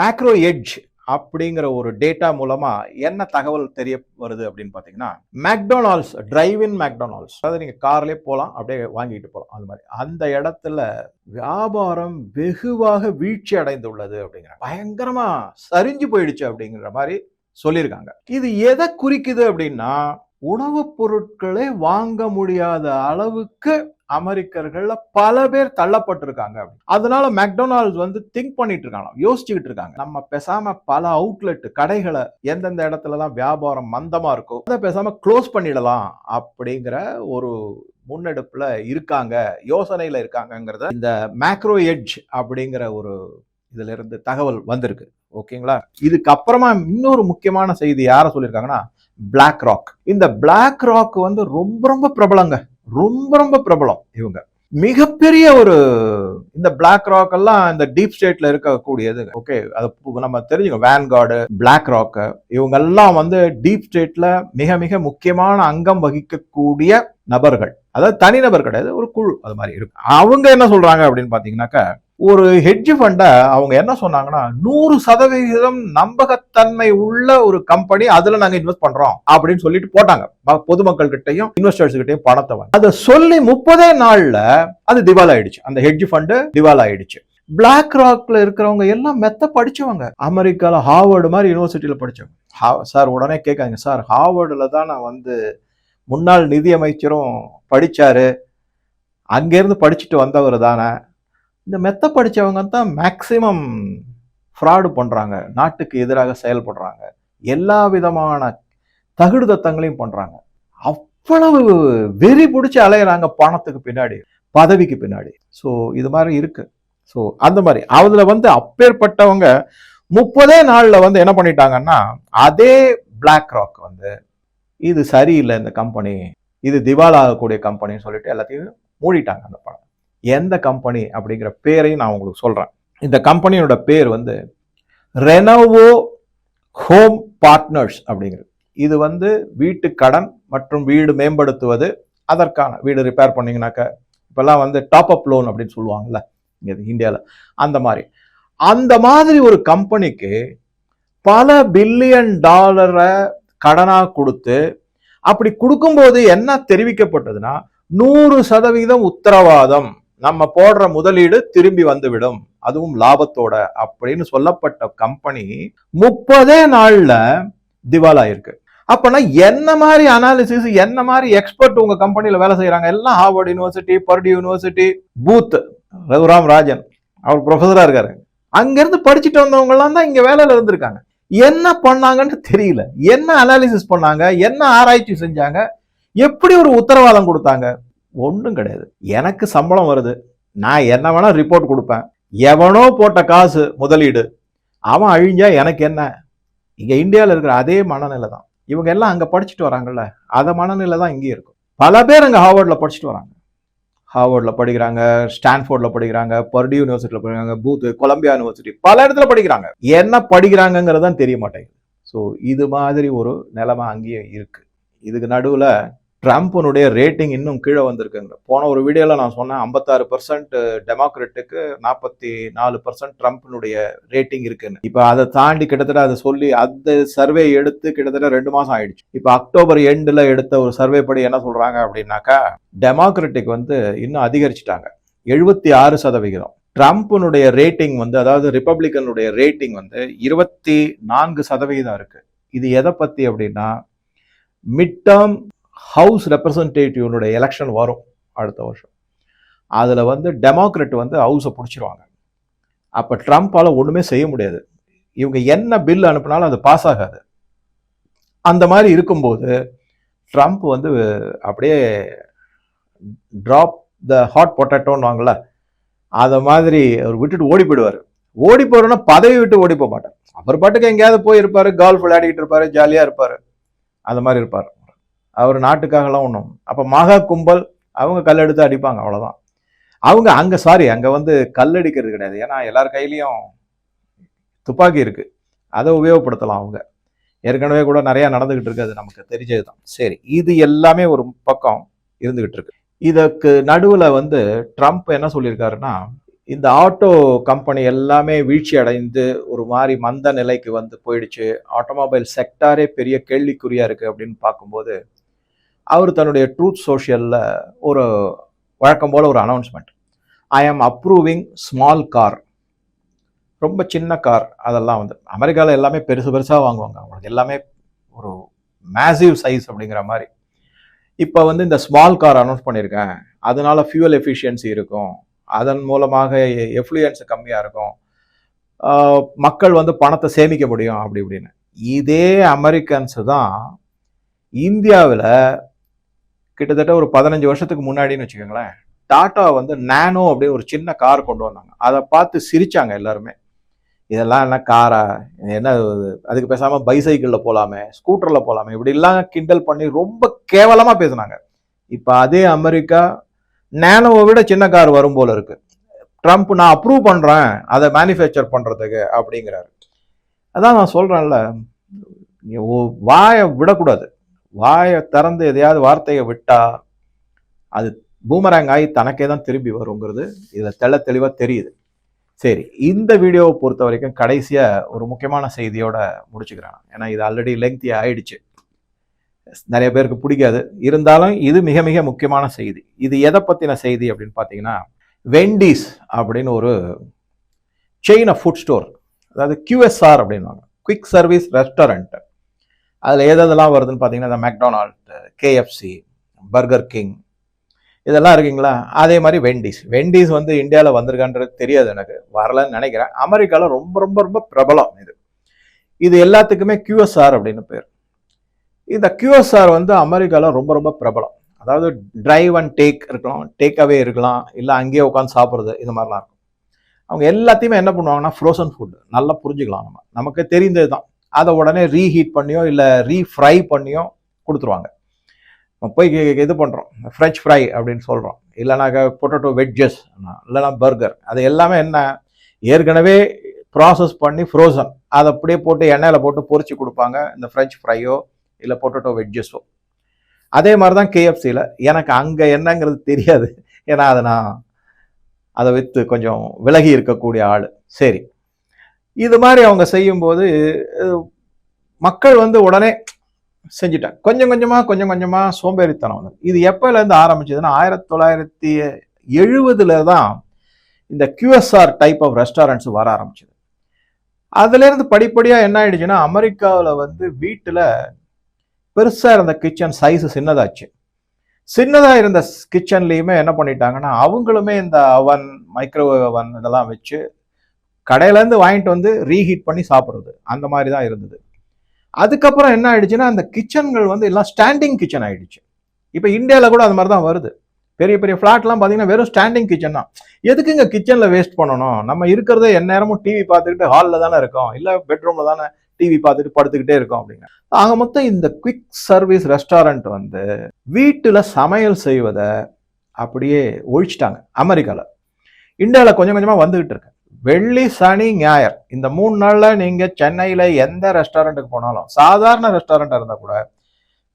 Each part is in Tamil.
மேக்ரோ எட்ஜ் அப்படிங்கிற ஒரு டேட்டா மூலமாக என்ன தகவல் தெரிய வருது அப்படின்னு பார்த்தீங்கன்னா மேக்டொனால்ட்ஸ் டிரைவ் இன் மெக்டொனால்ட்ஸ் அதாவது நீங்கள் கார்லேயே போகலாம் அப்படியே வாங்கிட்டு போகலாம் அந்த மாதிரி. அந்த இடத்துல வியாபாரம் வெகுவாக வீழ்ச்சி அடைந்துள்ளது அப்படிங்கிற பயங்கரமாக சரிஞ்சு போயிடுச்சு அப்படிங்கிற மாதிரி சொல்லியிருக்காங்க. இது எதை குறிக்குது அப்படின்னா உணவுப் பொருட்களை வாங்க முடியாத அளவுக்கு அமெரிக்கர்கள்ல பல பேர் தள்ளப்பட்டிருக்காங்க அதனால மெக்டொனால்ட்ஸ் வந்து திங்க் பண்ணிட்டு இருக்காங்க யோசிச்சுக்கிட்டு இருக்காங்க நம்ம பேசாம பல அவுட்லெட் கடைகளை எந்தெந்த இடத்துலலாம் வியாபாரம் மந்தமா இருக்கோ அதை பேசாம க்ளோஸ் பண்ணிடலாம் அப்படிங்கிற ஒரு முன்னெடுப்புல இருக்காங்க யோசனையில இருக்காங்கங்கிறத இந்த மேக்ரோ எட்ஜ் அப்படிங்கிற ஒரு இதுல இருந்து தகவல் வந்திருக்கு. ஓகேங்களா? இதுக்கு அப்புறமா இன்னொரு முக்கியமான செய்தி யார சொல்லியிருக்காங்கன்னா பிளாக் ராக் இந்த பிளாக் ராக் வந்து ரொம்ப ரொம்ப பிரபலங்க. ரொம்ப ரொம்ப பிரபலம் இவங்க. மிகப்பெரிய ஒரு இந்த பிளாக் ராக் எல்லாம் இந்த டீப் ஸ்டேட்ல இருக்கக்கூடியது. ஓகே அது நம்ம தெரிஞ்சுக்கோ வேன்கார்டு பிளாக் ராக்கு இவங்க எல்லாம் வந்து டீப் ஸ்டேட்ல மிக மிக முக்கியமான அங்கம் வகிக்கக்கூடிய நபர்கள். அதாவது தனிநபர் கிடையாது ஒரு குழு அது மாதிரி இருக்கு. அவங்க என்ன சொல்றாங்க அப்படின்னு பாத்தீங்கன்னாக்கா ஒரு ஹெட்ஜ் ஃபண்டை அவங்க என்ன சொன்னாங்கன்னா நூறு சதவிகிதம் நம்பகத்தன்மை உள்ள ஒரு கம்பெனி அதுல நாங்க இன்வெஸ்ட் பண்றோம் அப்படின்னு சொல்லிட்டு போட்டாங்க. பொதுமக்கள் கிட்டையும் இன்வெஸ்டர்ஸ் கிட்டையும் பணத்தை வந்து அதை சொல்லி முப்பதே நாள்ல அது திவால் ஆயிடுச்சு அந்த ஹெட்ஜ் ஃபண்டு திவால் ஆயிடுச்சு பிளாக் ராக்ல இருக்கிறவங்க எல்லாம் மெத்த படிச்சவங்க. அமெரிக்கால ஹார்வர்டு மாதிரி யூனிவர்சிட்டியில படிச்சவங்க. ஹா- சார் உடனே கேட்காங்க சார் ஹார்வர்டில் தான் நான் வந்து முன்னாள் நிதியமைச்சரும் படித்தாரு அங்கேருந்து படிச்சுட்டு வந்தவர் தானே. இந்த மெத்த படிச்சவங்க தான் மேக்சிமம் ஃப்ராடு பண்ணுறாங்க நாட்டுக்கு எதிராக செயல்படுறாங்க. எல்லா விதமான தகுடு தத்தங்களையும் அவ்வளவு வெறி பிடிச்சி அலையிறாங்க பணத்துக்கு பின்னாடி பதவிக்கு பின்னாடி. ஸோ இது மாதிரி இருக்குது ஸோ அந்த மாதிரி. அதில் வந்து அப்பேற்பட்டவங்க முப்பதே நாளில் வந்து என்ன பண்ணிட்டாங்கன்னா அதே பிளாக் ராக் வந்து இது சரியில்லை இந்த கம்பெனி இது திவாலாகக்கூடிய கம்பெனின்னு சொல்லிட்டு எல்லாத்தையும் மூடிட்டாங்க அந்த பணம். எந்த கம்பெனி அப்படிங்கிற பேரையும் நான் உங்களுக்கு சொல்கிறேன் இந்த கம்பெனியோட பேர் வந்து ரெனோவோ ஹோம் பார்ட்னர்ஸ் அப்படிங்கிறது. இது வந்து வீட்டு கடன் மற்றும் வீடு மேம்படுத்துவது அதற்கான வீடு ரிப்பேர் பண்ணிங்கனாக்க இப்போல்லாம் வந்து டாப் அப் லோன் அப்படின்னு சொல்லுவாங்கல்ல இங்கே இந்தியாவில் அந்த மாதிரி. அந்த மாதிரி ஒரு கம்பெனிக்கு பல பில்லியன் டாலரை கடனாக கொடுத்து அப்படி கொடுக்கும்போது என்ன தெரிவிக்கப்பட்டதுன்னா நூறு சதவீதம் உத்தரவாதம். நம்ம போடுற முதலீடு திரும்பி வந்துவிடும். அதுவும் லாபத்தோட அப்படின்னு சொல்லப்பட்ட கம்பெனி முப்பதே நாள்ல திவாலா இருக்கு அப்பனா என்ன மாதிரி அனாலிசிஸ் என்ன மாதிரி எக்ஸ்பர்ட் உங்க கம்பெனியில வேலை செய்யறாங்க எல்லாம் Harvard university Purdue university Booth Raghuram Rajan. அவர் ப்ரொஃபஸரா இருக்காரு. அங்கிருந்து படிச்சுட்டு வந்தவங்க எல்லாம் தான் இங்க வேலையில இருந்திருக்காங்க. என்ன பண்ணாங்கன்னு தெரியல. என்ன அனாலிசிஸ் பண்ணாங்க? என்ன ஆராய்ச்சி செஞ்சாங்க? எப்படி ஒரு உத்தரவாதம் கொடுத்தாங்க? ஒன்றும் கிடையாது. எனக்கு சம்பளம் வருது. நான் என்ன வேணால் ரிப்போர்ட் கொடுப்பேன். எவனோ போட்ட காசு முதலீடு. அவன் அழிஞ்சா எனக்கு என்ன? இங்கே இந்தியாவில் இருக்கிற அதே மனநிலை தான். இவங்க எல்லாம் அங்கே படிச்சுட்டு வராங்கல்ல. அதை மனநிலை தான் இங்கேயும் இருக்கும். பல பேர் அங்கே ஹார்வர்டில் படிச்சுட்டு வராங்க. ஹார்வர்டில் படிக்கிறாங்க ஸ்டான்ஃபோர்டில் படிக்கிறாங்க பர்டி யூனிவர்சிட்டியில் படிக்கிறாங்க பூத் கொலம்பியா யூனிவர்சிட்டி பல இடத்துல படிக்கிறாங்க. என்ன படிக்கிறாங்கங்கிறது தான் தெரிய மாட்டேங்குது. ஸோ இது மாதிரி ஒரு நிலைமை அங்கேயும் இருக்குது இதுக்கு நடுவில் ட்ரம்ப்னுடைய ரேட்டிங் இன்னும் கீழே வந்திருக்குங்க போன ஒரு வீடியோவில் நான் சொன்னேன் ஐம்பத்தாறு பர்சன்ட் டெமோக்ரட்டுக்கு நாற்பத்தி நாலு பர்சன்ட் ட்ரம்ப்னுடைய ரேட்டிங் இருக்குன்னு. இப்போ அதை தாண்டி கிட்டத்தட்ட அதை சொல்லி அந்த சர்வே எடுத்து கிட்டத்தட்ட ரெண்டு மாதம் ஆயிடுச்சு. இப்போ அக்டோபர் எண்டில் எடுத்த ஒரு சர்வே படி என்ன சொல்கிறாங்க அப்படின்னாக்கா டெமோக்ரட்டிக் வந்து இன்னும் அதிகரிச்சிட்டாங்க. எழுபத்தி ஆறு சதவிகிதம். ட்ரம்ப்னுடைய ரேட்டிங் வந்து அதாவது ரிப்பப்ளிக்கனுடைய ரேட்டிங் வந்து இருபத்தி நான்கு சதவிகிதம் இருக்குது இது எதை பற்றி அப்படின்னா மிட் டேர்ம் ஹவுஸ் ரெப்ரசன்டேட்டிவ்னுடைய எலெக்ஷன் வரும் அடுத்த வருஷம். அதில் வந்து டெமோக்ரட் வந்து ஹவுஸை பிடிச்சிருவாங்க. அப்போ ட்ரம்ப்பால் ஒன்றுமே செய்ய முடியாது. இவங்க என்ன பில் அனுப்புனாலும் அது பாஸ் ஆகாது. அந்த மாதிரி இருக்கும்போது ட்ரம்ப் வந்து அப்படியே ட்ராப் த ஹாட் பொட்டேட்டோன்னு வாங்கல அதை மாதிரி அவர் விட்டுட்டு ஓடி போயிடுவார். ஓடி போகிறோன்னா பதவி விட்டு ஓடி போக மாட்டார். அவர் பாட்டுக்கு எங்கேயாவது போய் இருப்பாரு கால்ஃப் விளையாடிட்டு இருப்பார் ஜாலியாக இருப்பார். அந்த மாதிரி இருப்பார். அவர் நாட்டுக்காகலாம் ஒன்றும் அப்போ மகா கும்பல் அவங்க கல் எடுத்து அடிப்பாங்க அவ்வளோதான் அவங்க அங்கே சாரி அங்கே வந்து கல் அடிக்கிறது கிடையாது. ஏன்னா எல்லார் கையிலையும் துப்பாக்கி இருக்குது அதை உபயோகப்படுத்தலாம் அவங்க. ஏற்கனவே கூட நிறையா நடந்துக்கிட்டு இருக்குது நமக்கு தெரிஞ்சது தான் சரி இது எல்லாமே ஒரு பக்கம் இருந்துக்கிட்டு இருக்கு. இதற்கு நடுவில் வந்து ட்ரம்ப் என்ன சொல்லியிருக்காருன்னா இந்த ஆட்டோ கம்பெனி எல்லாமே வீழ்ச்சி அடைந்து ஒரு மாதிரி மந்த நிலைக்கு வந்து போயிடுச்சு. ஆட்டோமொபைல் செக்டாரே பெரிய கேள்விக்குறியாக இருக்குது அப்படின்னு பார்க்கும்போது அவர் தன்னுடைய ட்ரூத் சோஷியலில் ஒரு வழக்கம் போல் ஒரு அனௌன்ஸ்மெண்ட் ஐ ஆம் அப்ரூவிங் ஸ்மால் கார் ரொம்ப சின்ன கார் அதெல்லாம் வந்து அமெரிக்காவில் எல்லாமே பெருசு பெருசாக வாங்குவாங்க. அவங்களுக்கு எல்லாமே ஒரு மேசிவ் சைஸ் அப்படிங்கிற மாதிரி. இப்போ வந்து இந்த ஸ்மால் கார் அனௌன்ஸ் பண்ணியிருக்கேன். அதனால ஃபியூவல் எஃபிஷியன்சி இருக்கும். அதன் மூலமாக எஃப்ளூயன்ஸ் கம்மியாக இருக்கும். மக்கள் வந்து பணத்தை சேமிக்க முடியும். அப்படி இப்படின்னு. இதே அமெரிக்கன்ஸு தான் இந்தியாவில் கிட்டத்தட்ட ஒரு பதினஞ்சு வருஷத்துக்கு முன்னாடின்னு வச்சுக்கோங்களேன் டாட்டா வந்து நானோ அப்படின்னு ஒரு சின்ன கார் கொண்டு வந்தாங்க. அதை பார்த்து சிரிச்சாங்க எல்லாருமே. இதெல்லாம் என்ன காரா? என்ன அதுக்கு பேசாமல் பைசைக்கிளில் போகலாமே ஸ்கூட்டரில் போகலாமே இப்படிலாம் கிண்டல் பண்ணி ரொம்ப கேவலமாக பேசுனாங்க. இப்போ அதே அமெரிக்கா நேனோவை விட சின்ன கார் வரும் போல இருக்கு. ட்ரம்ப் நான் அப்ரூவ் பண்ணுறேன் அதை மேனுஃபேக்சர் பண்ணுறதுக்கு அப்படிங்கிறாரு. அதான் நான் சொல்கிறேன்ல வாயை விடக்கூடாது. வாயை திறந்து எதையாவது வார்த்தையை விட்டா அது பூமராங் ஆகி தனக்கே தான் திரும்பி வருங்கிறது இதில் தெள்ள தெளிவாக தெரியுது. சரி இந்த வீடியோவை பொறுத்த வரைக்கும் கடைசியாக ஒரு முக்கியமான செய்தியோட முடிச்சுக்கிறேன். ஏன்னா இது ஆல்ரெடி லெங்க்தி ஆயிடுச்சு. நிறைய பேருக்கு பிடிக்காது. இருந்தாலும் இது மிக மிக முக்கியமான செய்தி. இது எதை பற்றின செய்தி அப்படின்னு பார்த்தீங்கன்னா வெண்டிஸ் அப்படின்னு ஒரு செயின் ஆஃப் ஃபுட் ஸ்டோர் அதாவது கியூஎஸ்ஆர் அப்படின்னுவாங்க. குவிக் சர்வீஸ் ரெஸ்டாரண்ட் அதில் எதெல்லாம் வருதுன்னு பார்த்தீங்கன்னா இந்த மெக்டொனால்ட் கேஎஃப்சி பர்கர் கிங் இதெல்லாம் இருக்குங்களா? அதே மாதிரி வெண்டிஸ் வெண்டிஸ் வந்து இந்தியாவில் வந்திருக்கான்றது தெரியாது எனக்கு. வரலன்னு நினைக்கிறேன். அமெரிக்காவில் ரொம்ப ரொம்ப ரொம்ப பிரபலம் இது. இது எல்லாத்துக்குமே கியூஎஸ்ஆர் அப்படின்னு பேர். இந்த கியூஎஸ்ஆர் வந்து அமெரிக்காவில் ரொம்ப ரொம்ப பிரபலம். அதாவது டிரைவ் அண்ட் டேக் இருக்கலாம். டேக் அவே இருக்கலாம். இல்லை அங்கேயே உட்காந்து சாப்பிட்றது இது மாதிரிலாம் இருக்கும். அவங்க எல்லாத்தையுமே என்ன பண்ணுவாங்கன்னா ஃப்ரோசன் ஃபுட் நல்லா புரிஞ்சுக்கலாம் நம்ம. நமக்கு தெரிந்தது தான் அதை உடனே ரீஹீட் பண்ணியோ இல்லை ரீஃப்ரை பண்ணியோ கொடுத்துருவாங்க. போய் இது பண்ணுறோம் ஃப்ரெஞ்ச் ஃப்ரை அப்படின்னு சொல்கிறோம் இல்லைனாக்கா பொட்டேட்டோ வெட்ஜஸ் இல்லைனா பர்கர் அது எல்லாமே என்ன? ஏற்கனவே ப்ராசஸ் பண்ணி ஃப்ரோசன் அதை அப்படியே போட்டு எண்ணெயில் போட்டு பொறிச்சு கொடுப்பாங்க. இந்த ஃப்ரெஞ்ச் ஃப்ரையோ இல்லை பொட்டேட்டோ வெட்ஜஸோ அதே மாதிரி தான் கேஎஃப்சியில் எனக்கு அங்கே என்னங்கிறது தெரியாது. ஏன்னா அதை நான் அதை விற்று கொஞ்சம் விலகி இருக்கக்கூடிய ஆள். சரி. இது மாதிரி அவங்க செய்யும்போது மக்கள் வந்து உடனே செஞ்சுட்டாங்க. கொஞ்சம் கொஞ்சமாக கொஞ்சம் கொஞ்சமாக சோம்பேறித்தனம் வந்து இது எப்போலேருந்து ஆரம்பிச்சதுன்னா ஆயிரத்தி தொள்ளாயிரத்தி எழுபதுல தான் இந்த கியூஎஸ்ஆர் டைப் ஆஃப் ரெஸ்டாரண்ட்ஸ் வர ஆரம்பிச்சது. அதுலேருந்து படிப்படியாக என்ன ஆயிடுச்சுன்னா அமெரிக்காவில் வந்து வீட்டில் பெருசாக இருந்த கிச்சன் சைஸ் சின்னதாச்சு. சின்னதாக இருந்த கிச்சன்லேயுமே என்ன பண்ணிட்டாங்கன்னா அவங்களுமே இந்த அவன் மைக்ரோவேவ் அவன் இதெல்லாம் வச்சு கடையிலேருந்து வாங்கிட்டு வந்து ரீஹீட் பண்ணி சாப்பிட்றது. அந்த மாதிரி தான் இருந்தது. அதுக்கப்புறம் என்ன ஆயிடுச்சுன்னா அந்த கிச்சன்கள் வந்து எல்லாம் ஸ்டாண்டிங் கிச்சன் ஆயிடுச்சு. இப்போ இந்தியாவில் கூட அது மாதிரி தான் வருது. பெரிய பெரிய ஃப்ளாட்லாம் பார்த்தீங்கன்னா வெறும் ஸ்டாண்டிங் கிச்சன் தான். எதுக்குங்க கிச்சனில் வேஸ்ட் பண்ணணும்? நம்ம இருக்கிறதே எந்நேரமும் டிவி பார்த்துக்கிட்டு ஹாலில் தானே இருக்கோம். இல்லை பெட்ரூமில் தானே டிவி பார்த்துட்டு படுத்துக்கிட்டே இருக்கோம் அப்படிங்க ஆக மொத்தம் இந்த குவிக் சர்வீஸ் ரெஸ்டாரண்ட் வந்து வீட்டில் சமையல் செய்வதை அப்படியே ஒழிச்சிட்டாங்க. அமெரிக்காவில் இந்தியாவில் கொஞ்சம் கொஞ்சமாக வந்துக்கிட்டு இருக்கு. வெள்ளி சனி ஞாயிறு. இந்த மூணு நாளில் நீங்கள் சென்னையில் எந்த ரெஸ்டாரண்ட்டுக்கு போனாலும் சாதாரண ரெஸ்டாரண்ட்டாக இருந்தால் கூட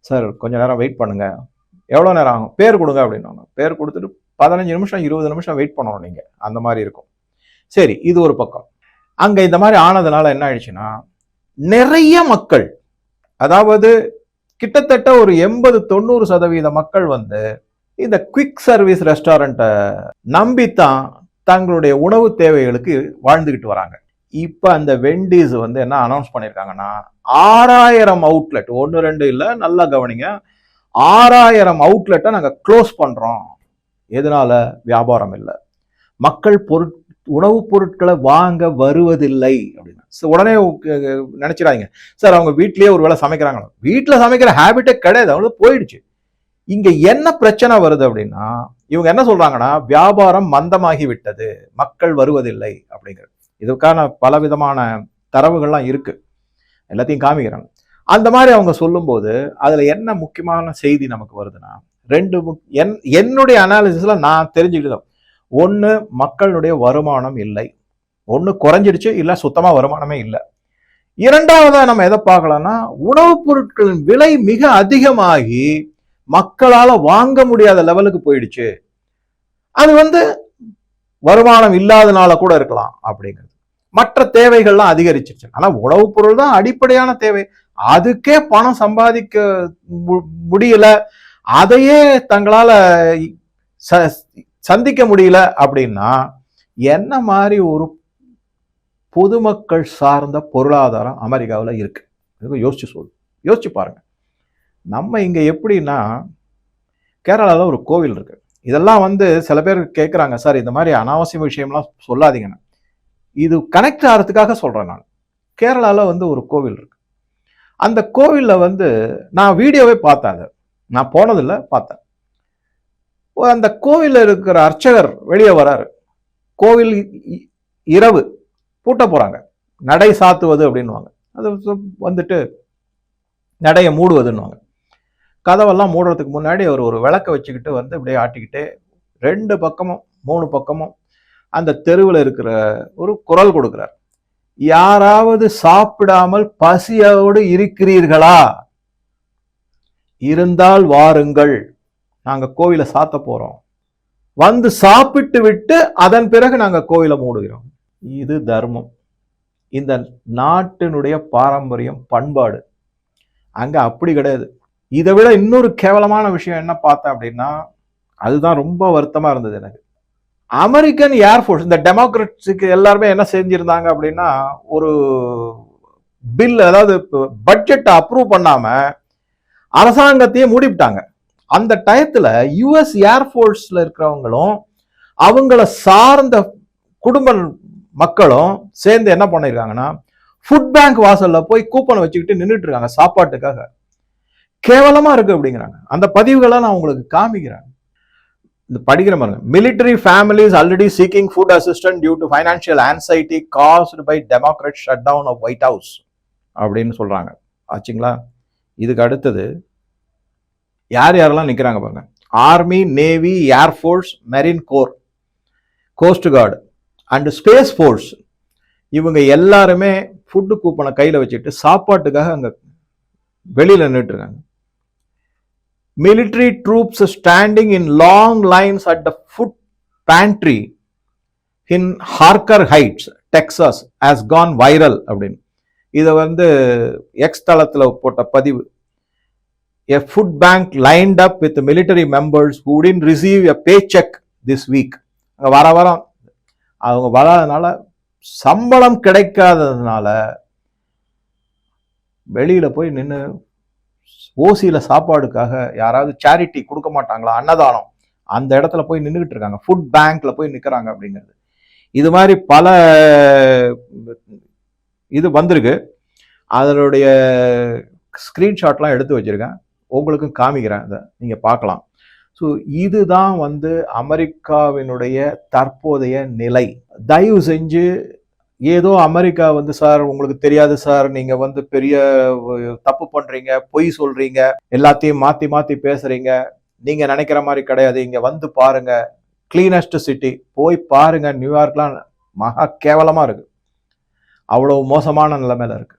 சார் கொஞ்ச நேரம் வெயிட் பண்ணுங்கள் எவ்வளோ நேரம் ஆகும்? பேர் கொடுங்க அப்படின்னாங்க பேர் கொடுத்துட்டு பதினஞ்சு நிமிஷம் இருபது நிமிஷம் வெயிட் பண்ணணும் நீங்கள் அந்த மாதிரி இருக்கும். சரி இது ஒரு பக்கம். அங்கே இந்த மாதிரி ஆனதுனால என்ன ஆயிடுச்சுன்னா நிறைய மக்கள் அதாவது கிட்டத்தட்ட ஒரு எண்பது தொண்ணூறு சதவீத மக்கள் வந்து இந்த குவிக் சர்வீஸ் ரெஸ்டாரண்ட்டை நம்பித்தான் தங்களுடைய உணவு தேவைகளுக்கு வாழ்ந்துக்கிட்டு வராங்க. இப்போ அந்த வெண்டீஸ் வந்து என்ன அனௌன்ஸ் பண்ணியிருக்காங்கன்னா ஆறாயிரம் அவுட்லெட் ஒன்று ரெண்டு இல்லை நல்லா கவனிங்க. ஆறாயிரம் அவுட்லெட்டை நாங்கள் க்ளோஸ் பண்ணுறோம் எதனால? வியாபாரம் இல்லை. மக்கள் பொருட் உணவுப் பொருட்களை வாங்க வருவதில்லை அப்படின்னு. உடனே நினச்சிடாதீங்க. சார் அவங்க வீட்லேயே ஒரு வேளை சமைக்கிறாங்களா? வீட்டில் சமைக்கிற ஹேபிட்டே கிடையாது. அவங்களுக்கு போயிடுச்சு. இங்கே என்ன பிரச்சனை வருது அப்படின்னா இவங்க என்ன சொல்றாங்கன்னா வியாபாரம் மந்தமாகி விட்டது மக்கள் வருவதில்லை அப்படிங்கிறது இதுக்கான பலவிதமான தரவுகள்லாம் இருக்கு. எல்லாத்தையும் காமிக்கிறாங்க. அந்த மாதிரி அவங்க சொல்லும்போது அதுல என்ன முக்கியமான செய்தி நமக்கு வருதுன்னா ரெண்டு முக்- என் என்னுடைய அனாலிசிஸ்ல நான் தெரிஞ்சுக்கிட்டோம் ஒன்று மக்களுடைய வருமானம் இல்லை. ஒன்று குறைஞ்சிடுச்சு இல்லை சுத்தமாக வருமானமே இல்லை. இரண்டாவதாக நம்ம எதை பார்க்கலாம்னா உணவுப் பொருட்களின் விலை மிக அதிகமாகி மக்களால் வாங்க முடியாத லெவலுக்கு போயிடுச்சு. அது வந்து வருமானம் இல்லாதனால கூட இருக்கலாம் அப்படிங்கிறது. மற்ற தேவைகள்லாம் அதிகரிச்சிருச்சு. ஆனால் உணவுப் பொருள் தான் அடிப்படையான தேவை. அதுக்கே பணம் சம்பாதிக்க மு- முடியல. அதையே தங்களால் ச- சந்திக்க முடியல அப்படின்னா என்ன மாதிரி ஒரு பொதுமக்கள் சார்ந்த பொருளாதாரம் அமெரிக்காவில் இருக்கு? யோசிச்சு சொல்லு யோசிச்சு பாருங்கள் நம்ம இங்கே எப்படின்னா கேரளாவில் ஒரு கோவில் இருக்கு. இதெல்லாம் வந்து சில பேர் கேட்குறாங்க சார் இந்த மாதிரி அனாவசிய விஷயம்லாம் சொல்லாதீங்கன்னு இது கனெக்ட் ஆகிறதுக்காக சொல்கிறேன் நான். கேரளாவில் வந்து ஒரு கோவில் இருக்கு. அந்த கோவிலில் வந்து நான் வீடியோவே பார்த்தேன் அதை. நான் போனதில்லை பார்த்தேன். அந்த கோவிலில் இருக்கிற அர்ச்சகர் வெளியே வராரு. கோவில் இரவு பூட்ட போகிறாங்க நடை சாத்துவது அப்படின்னுவாங்க. அது வந்துட்டு நடையை மூடுவதுன்னுவாங்க. கதவெல்லாம் மூடுறதுக்கு முன்னாடி அவர் ஒரு விளக்க வச்சுக்கிட்டு வந்து இப்படியே ஆட்டிக்கிட்டு ரெண்டு பக்கமும் மூணு பக்கமும் அந்த தெருவில் இருக்கிற ஒரு குரல் கொடுக்குறார். யாராவது சாப்பிடாமல் பசியோடு இருக்கிறீர்களா? இருந்தால் வாருங்கள். நாங்க கோவிலை சாத்த போறோம். வந்து சாப்பிட்டு விட்டு அதன் பிறகு நாங்க கோவிலை மூடுகிறோம். இது தர்மம். இந்த நாட்டினுடைய பாரம்பரியம் பண்பாடு. அங்க அப்படி கிடையாது. இதை விட இன்னொரு கேவலமான விஷயம் என்ன பார்த்தேன் அப்படின்னா அதுதான் ரொம்ப வருத்தமாக இருந்தது எனக்கு. அமெரிக்கன் ஏர்ஃபோர்ஸ் இந்த டெமோக்ரட்ஸுக்கு எல்லாருமே என்ன செஞ்சுருந்தாங்க அப்படின்னா ஒரு பில் அதாவது பட்ஜெட்டை அப்ரூவ் பண்ணாமல் அரசாங்கத்தையே மூடிவிட்டாங்க. அந்த டயத்தில் யுஎஸ் ஏர்ஃபோர்ஸில் இருக்கிறவங்களும் அவங்கள சார்ந்த குடும்ப மக்களும் சேர்ந்து என்ன பண்ணியிருக்காங்கன்னா ஃபுட் பேங்க் வாசலில் போய் கூப்பனை வச்சுக்கிட்டு நின்றுட்டு இருக்காங்க சாப்பாட்டுக்காக. கேவலமாக இருக்கு அப்படிங்கிறாங்க. அந்த பதிவுகளை நான் உங்களுக்கு காமிக்கிறேன். இந்த படிக்கிற பாருங்க families already seeking food assistant due to financial anxiety caused by democrat shut down of White House அப்படின்னு சொல்றாங்க. ஆச்சுங்களா? இதுக்கு அடுத்தது யார் யாரெல்லாம் நிக்கிறாங்க பாருங்க. Army navy air force marine corps coast guard and space force இவங்க எல்லாருமே ஃபுட்டு கூப்பனை கையில் வச்சுட்டு சாப்பாட்டுக்காக அங்கே வெளியில் நின்றுட்டு இருக்காங்க. Military troops standing in long lines at the food pantry in Harker heights Texas has gone viral அப்படின்னு இதை வந்து எக்ஸ் தளத்தில் போட்ட பதிவு a food bank lined up with military members waiting receive a paycheck this week அங்கே வர வரம் அவங்க வராதனால சம்பளம் கிடைக்காததுனால வெளியில் போய் நின்று ஓசியில் சாப்பாடுக்காக யாராவது சேரிட்டி கொடுக்க மாட்டாங்களா? அன்னதானம். அந்த இடத்துல போய் நின்றுக்கிட்டு இருக்காங்க. ஃபுட் பேங்க்ல போய் நிற்கிறாங்க அப்படிங்கிறது. இது மாதிரி பல இது வந்திருக்கு. அதனுடைய ஸ்க்ரீன்ஷாட்லாம் எடுத்து வச்சிருக்கேன். உங்களுக்கும் காமிக்கிறேன் அதை. நீங்கள் பார்க்கலாம். ஸோ இதுதான் வந்து அமெரிக்காவினுடைய தற்போதைய நிலை. தயவு செஞ்சு ஏதோ அமெரிக்கா வந்து சார் உங்களுக்கு தெரியாது சார். நீங்க வந்து பெரிய தப்பு பண்றீங்க பொய் சொல்றீங்க. எல்லாத்தையும் மாத்தி மாத்தி பேசுறீங்க. நீங்க நினைக்கிற மாதிரி கிடையாது. இங்க வந்து பாருங்க. கிளீனஸ்ட் சிட்டி போய் பாருங்க. நியூயார்க்லாம் மகா கேவலமா இருக்கு. அவ்வளவு மோசமான நிலைமையில இருக்கு.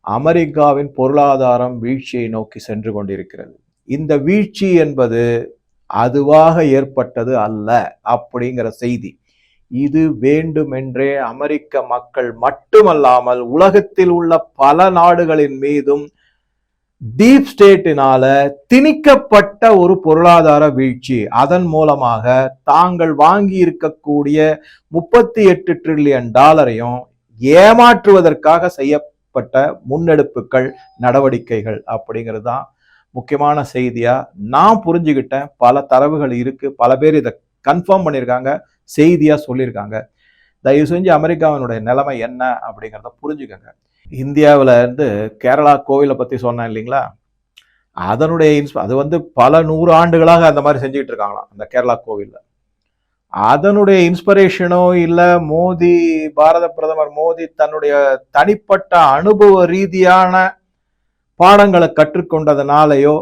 அமெரிக்காவின் பொருளாதாரம் வீழ்ச்சியை நோக்கி சென்று கொண்டிருக்கிறது. இந்த வீழ்ச்சி என்பது அதுவாக ஏற்பட்டது அல்ல அப்படிங்கிற செய்தி. இது வேண்டுமென்றே அமெரிக்க மக்கள் மட்டுமல்லாமல் உலகத்தில் உள்ள பல நாடுகளின் மீதும் டீப் ஸ்டேட்டினால திணிக்கப்பட்ட ஒரு பொருளாதார வீழ்ச்சி. அதன் மூலமாக தாங்கள் வாங்கி இருக்கக்கூடிய முப்பத்தி எட்டு ட்ரில்லியன் டாலரையும் ஏமாற்றுவதற்காக செய்யப்பட்ட முன்னெடுப்புகள் நடவடிக்கைகள் அப்படிங்கிறது தான் முக்கியமான செய்தியா? நான் புரிஞ்சுக்கிட்டேன் பல தரவுகள் இருக்கு. பல பேர் இதை கன்ஃபார்ம் பண்ணியிருக்காங்க. செய்தியாக சொல்லியிருக்காங்க. தயவு செஞ்சு அமெரிக்காவினுடைய நிலைமை என்ன அப்படிங்கிறத புரிஞ்சுக்கோங்க. இந்தியாவில் இருந்து கேரளா கோவிலை பற்றி சொன்னேன் இல்லைங்களா? அதனுடைய இன்ஸ் அது வந்து பல நூறு ஆண்டுகளாக அந்த மாதிரி செஞ்சுக்கிட்டு இருக்காங்களாம் அந்த கேரளா கோவிலில். அதனுடைய இன்ஸ்பிரேஷனோ இல்லை மோடி பாரத பிரதமர் மோடி தன்னுடைய தனிப்பட்ட அனுபவ ரீதியான பாடங்களை கற்றுக்கொண்டதுனாலயோ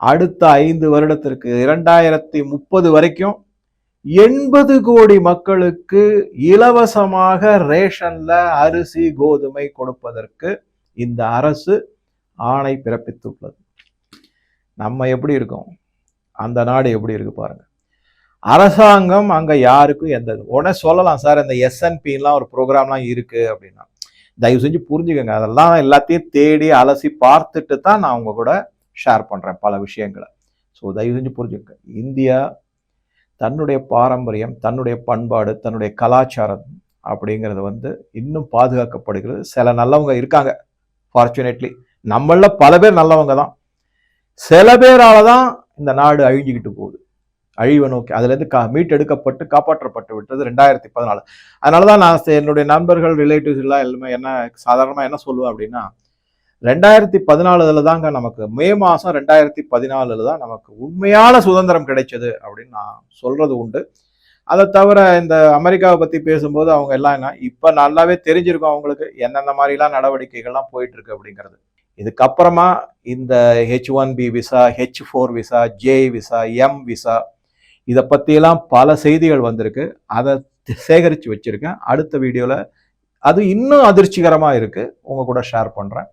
அடுத்த ஐந்து வருடத்திற்கு இரண்டாயிரத்தி முப்பது வரைக்கும் எண்பது கோடி மக்களுக்கு இலவசமாக ரேஷன்ல அரிசி கோதுமை கொடுப்பதற்கு இந்த அரசு ஆணை பிறப்பித்துள்ளது. நம்ம எப்படி இருக்கோம்? அந்த நாடு எப்படி இருக்கு பாருங்க. அரசாங்கம் அங்க யாருக்கும் எந்த உடனே சொல்லலாம் சார் இந்த எஸ்என்பிலாம் ஒரு ப்ரோக்ராம்லாம் இருக்கு அப்படின்னா. தயவு செஞ்சு புரிஞ்சுக்கோங்க அதெல்லாம் எல்லாத்தையும் தேடி அலசி பார்த்துட்டு தான் நான் உங்க கூட ஷேர் பண்றேன் பல விஷயங்களை. ஸோ தயவு செஞ்சு புரிஞ்சுக்கோங்க. இந்தியா தன்னுடைய பாரம்பரியம் தன்னுடைய பண்பாடு தன்னுடைய கலாச்சாரம் அப்படிங்கிறது வந்து இன்னும் பாதுகாக்கப்படுகிறது. சில நல்லவங்க இருக்காங்க ஃபார்ச்சுனேட்லி நம்மள பல பேர் நல்லவங்க தான். சில பேரால் தான் இந்த நாடு அழிஞ்சுக்கிட்டு போகுது. அழிவை நோக்கி. அதுலேருந்து கா மீட்டெடுக்கப்பட்டு காப்பாற்றப்பட்டு விட்டது ரெண்டாயிரத்தி பதினாலு. அதனால தான் நான் என்னுடைய நண்பர்கள் ரிலேட்டிவ்ஸ் எல்லாம் எல்லாமே என்ன சாதாரணமாக என்ன சொல்லுவேன் அப்படின்னா ரெண்டாயிரத்தி பதினாலுல தாங்க நமக்கு மே மாதம் ரெண்டாயிரத்தி பதினாலுல தான் நமக்கு உண்மையான சுதந்திரம் கிடைச்சது அப்படின்னு நான் சொல்றது உண்டு. அதை தவிர இந்த அமெரிக்காவை பற்றி பேசும்போது அவங்க எல்லாம் என்ன இப்போ நல்லாவே தெரிஞ்சிருக்கும் அவங்களுக்கு எந்தெந்த மாதிரிலாம் நடவடிக்கைகள்லாம் போயிட்டு இருக்கு அப்படிங்கிறது. இதுக்கப்புறமா இந்த H one B visa H four visa J visa M visa இதை பற்றியெல்லாம் பல செய்திகள் வந்திருக்கு. அதை சேகரித்து வச்சுருக்கேன். அடுத்த வீடியோவில் அது இன்னும் அதிர்ச்சிகரமாக இருக்குது உங்கள் கூட ஷேர் பண்ணுறேன்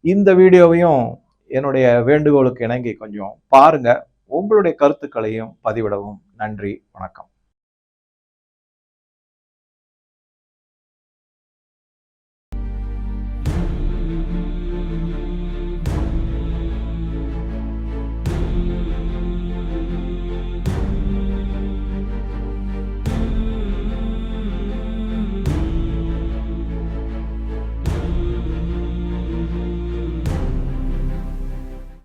இந்த வீடியோவையும் என்னுடைய வேண்டுகோளுக்கு இணங்கி கொஞ்சம் பாருங்கள் உங்களுடைய கருத்துக்களையும் பதிவிடவும். நன்றி வணக்கம்.